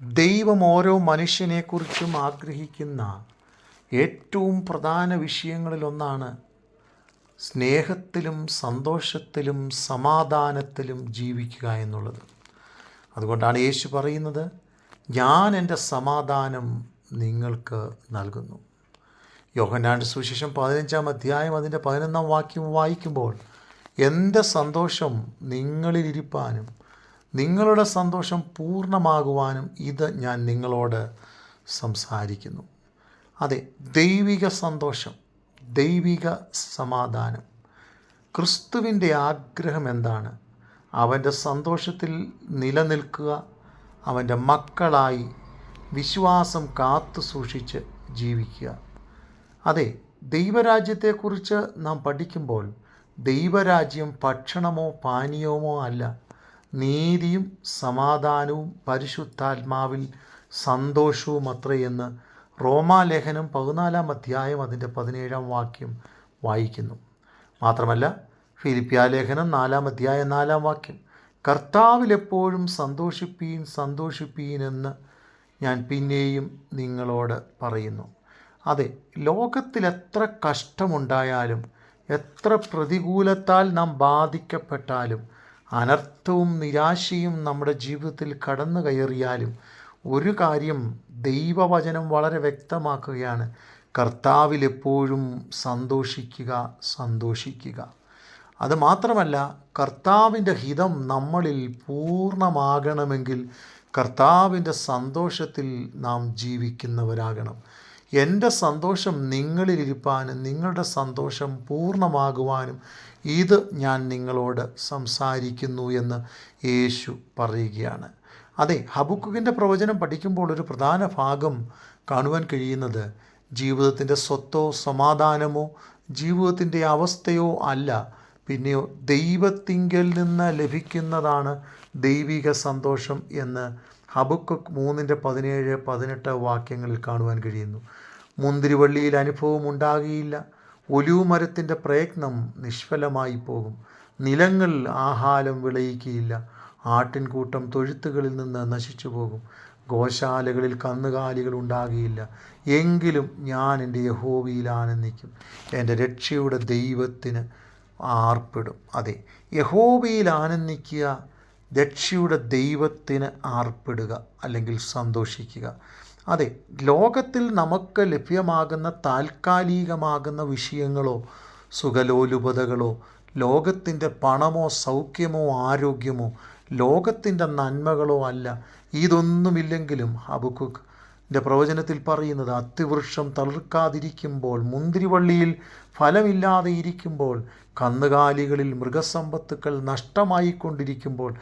ദൈവം ഓരോ മനുഷ്യനെക്കുറിച്ചും ആഗ്രഹിക്കുന്ന ഏറ്റവും പ്രധാന വിഷയങ്ങളിലൊന്നാണ് സ്നേഹത്തിലും സന്തോഷത്തിലും സമാധാനത്തിലും ജീവിക്കുക എന്നുള്ളത്. അതുകൊണ്ടാണ് യേശു പറയുന്നത് ഞാൻ എന്റെ സമാധാനം നിങ്ങൾക്ക് നൽകുന്നു. യോഹനാണ്ട് സുവിശേഷം പതിനഞ്ചാം അധ്യായം അതിന്റെ പതിനൊന്നാം വാക്യം വായിക്കുമ്പോൾ എന്റെ സന്തോഷം നിങ്ങളിലിരിപ്പാനും നിങ്ങളുടെ സന്തോഷം പൂർണമാകുവാനും ഇത് ഞാൻ നിങ്ങളോട് സംസാരിക്കുന്നു. അതെ ദൈവിക സന്തോഷം ദൈവിക സമാധാനം. ക്രിസ്തുവിന്റെ ആഗ്രഹം എന്താണ്? അവന്റെ സന്തോഷത്തിൽ നിലനിൽക്കുക അവന്റെ മക്കളായി വിശ്വാസം കാത്തു സൂക്ഷിച്ച് ജീവിക്കുക. അതെ ദൈവരാജ്യത്തെക്കുറിച്ച് നാം പഠിക്കുമ്പോൾ ദൈവരാജ്യം ഭക്ഷണമോ പാനീയമോ അല്ല നീതിയും സമാധാനവും പരിശുദ്ധാത്മാവിൽ സന്തോഷവും അത്രയെന്ന് റോമാലേഖനം പതിനാലാം അധ്യായം അതിന്റെ പതിനേഴാം വാക്യം വായിക്കുന്നു. മാത്രമല്ല ഫിലിപ്പിയാലേഖനം നാലാം അധ്യായം നാലാം വാക്യം കർത്താവിലെപ്പോഴും സന്തോഷിപ്പീൻ സന്തോഷിപ്പീൻ എന്ന് ഞാൻ പിന്നെയും നിങ്ങളോട് പറയുന്നു. അതെ ലോകത്തിൽ എത്ര കഷ്ടമുണ്ടായാലും എത്ര പ്രതികൂലത്താൽ നാം ബാധിക്കപ്പെട്ടാലും അനർത്ഥവും നിരാശയും നമ്മുടെ ജീവിതത്തിൽ കടന്നു കയറിയാലും ഒരു കാര്യം ദൈവവചനം വളരെ വ്യക്തമാക്കുകയാണ്. കർത്താവിൽ എപ്പോഴും സന്തോഷിക്കുക സന്തോഷിക്കുക. അത് മാത്രമല്ല കർത്താവിന്റെ ഹിതം നമ്മളിൽ പൂർണമാകണമെങ്കിൽ കർത്താവിന്റെ സന്തോഷത്തിൽ നാം ജീവിക്കുന്നവരാകണം. എന്റെ സന്തോഷം നിങ്ങളിലിരിപ്പാനും നിങ്ങളുടെ സന്തോഷം പൂർണമാകുവാനും ഇത് ഞാൻ നിങ്ങളോട് സംസാരിക്കുന്നു എന്ന് യേശു പറയുകയാണ്. അതെ ഹബുക്കുകിന്റെ പ്രവചനം പഠിക്കുമ്പോൾ ഒരു പ്രധാന ഭാഗം കാണുവാൻ കഴിയുന്നത് ജീവിതത്തിന്റെ സ്വത്തോ സമാധാനമോ ജീവിതത്തിന്റെ അവസ്ഥയോ അല്ല. പിന്നെയോ ദൈവത്തിങ്കൽ നിന്ന് ലഭിക്കുന്നതാണ് ദൈവിക സന്തോഷം എന്ന് ഹബുക്ക് മൂന്നിന്റെ പതിനേഴ് പതിനെട്ട് വാക്യങ്ങളിൽ കാണുവാൻ കഴിയുന്നു. മുന്തിരിവള്ളിയിൽ അനുഭവം ഉണ്ടാകുകയില്ല ഒലിവ് മരത്തിന്റെ പ്രയത്നം നിഷ്ഫലമായി പോകും. നിലങ്ങൾ ആഹാരം വിളയിക്കുകയില്ല ആട്ടിൻകൂട്ടം തൊഴുത്തുകളിൽ നിന്ന് നശിച്ചു പോകും. ഗോശാലകളിൽ കന്നുകാലികൾ ഉണ്ടാകുകയില്ല എങ്കിലും ഞാൻ എന്റെ യഹോവയിൽ ആനന്ദിക്കും എന്റെ രക്ഷയുടെ ദൈവത്തിന് ആർപ്പിടും. അതെ യഹോവയിൽ ആനന്ദിക്കുക രക്ഷയുടെ ദൈവത്തിന് ആർപ്പിടുക അല്ലെങ്കിൽ സന്തോഷിക്കുക. അതെ ലോകത്തിൽ നമുക്ക് ലഭ്യമാകുന്ന താൽക്കാലികമാകുന്ന വിഷയങ്ങളോ സുഖലോലുപതകളോ ലോകത്തിന്റെ പണമോ സൗഖ്യമോ ആരോഗ്യമോ ലോകത്തിന്റെ നന്മകളോ അല്ല. ഇതൊന്നുമില്ലെങ്കിലും ഹബുക്കുക്ക് പ്രവചനത്തിൽ പറയുന്നത് അത്തിവൃക്ഷം തളിർക്കാതിരിക്കുമ്പോൾ മുന്തിരിവള്ളിയിൽ ഫലമില്ലാതെ ഇരിക്കുമ്പോൾ കന്നുകാലികളിൽ മൃഗസമ്പത്തുക്കൾ നഷ്ടമായിക്കൊണ്ടിരിക്കുമ്പോൾ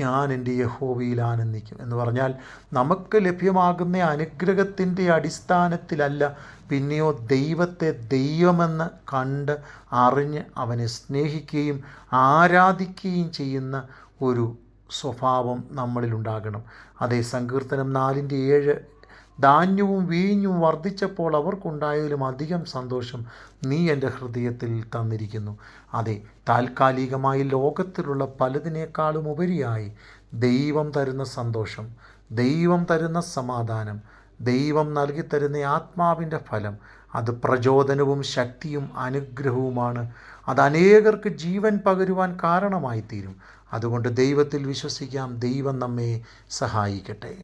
ഞാൻ എന്റെ യഹോവയിൽ ആനന്ദിക്കും. എന്ന് പറഞ്ഞാൽ നമുക്ക് ലഭ്യമാകുന്ന അനുഗ്രഹത്തിന്റെ അടിസ്ഥാനത്തിലല്ല പിന്നെയോ ദൈവത്തെ ദൈവമെന്ന് കണ്ട് അറിഞ്ഞ് അവനെ സ്നേഹിക്കുകയും ആരാധിക്കുകയും ചെയ്യുന്ന ഒരു സ്വഭാവം നമ്മളിലുണ്ടാകണം. അതേ സങ്കീർത്തനം നാലിന്റെ ഏഴ് ധാന്യവും വീഞ്ഞും വർദ്ധിച്ചപ്പോൾ അവർക്കുണ്ടായതിലും അധികം സന്തോഷം നീ എന്റെ ഹൃദയത്തിൽ തന്നിരിക്കുന്നു. അതെ താൽക്കാലികമായി ലോകത്തിലുള്ള പലതിനേക്കാളും ഉപരിയായി ദൈവം തരുന്ന സന്തോഷം ദൈവം തരുന്ന സമാധാനം ദൈവം നൽകിത്തരുന്ന ആത്മാവിന്റെ ഫലം അത് പ്രചോദനവും ശക്തിയും അനുഗ്രഹവുമാണ്. അത് അനേകർക്ക് ജീവൻ പകരുവാൻ കാരണമായി തീരും അതുകൊണ്ട് ദൈവത്തിൽ വിശ്വസിക്കാം ദൈവം നമ്മെ സഹായിക്കട്ടെ.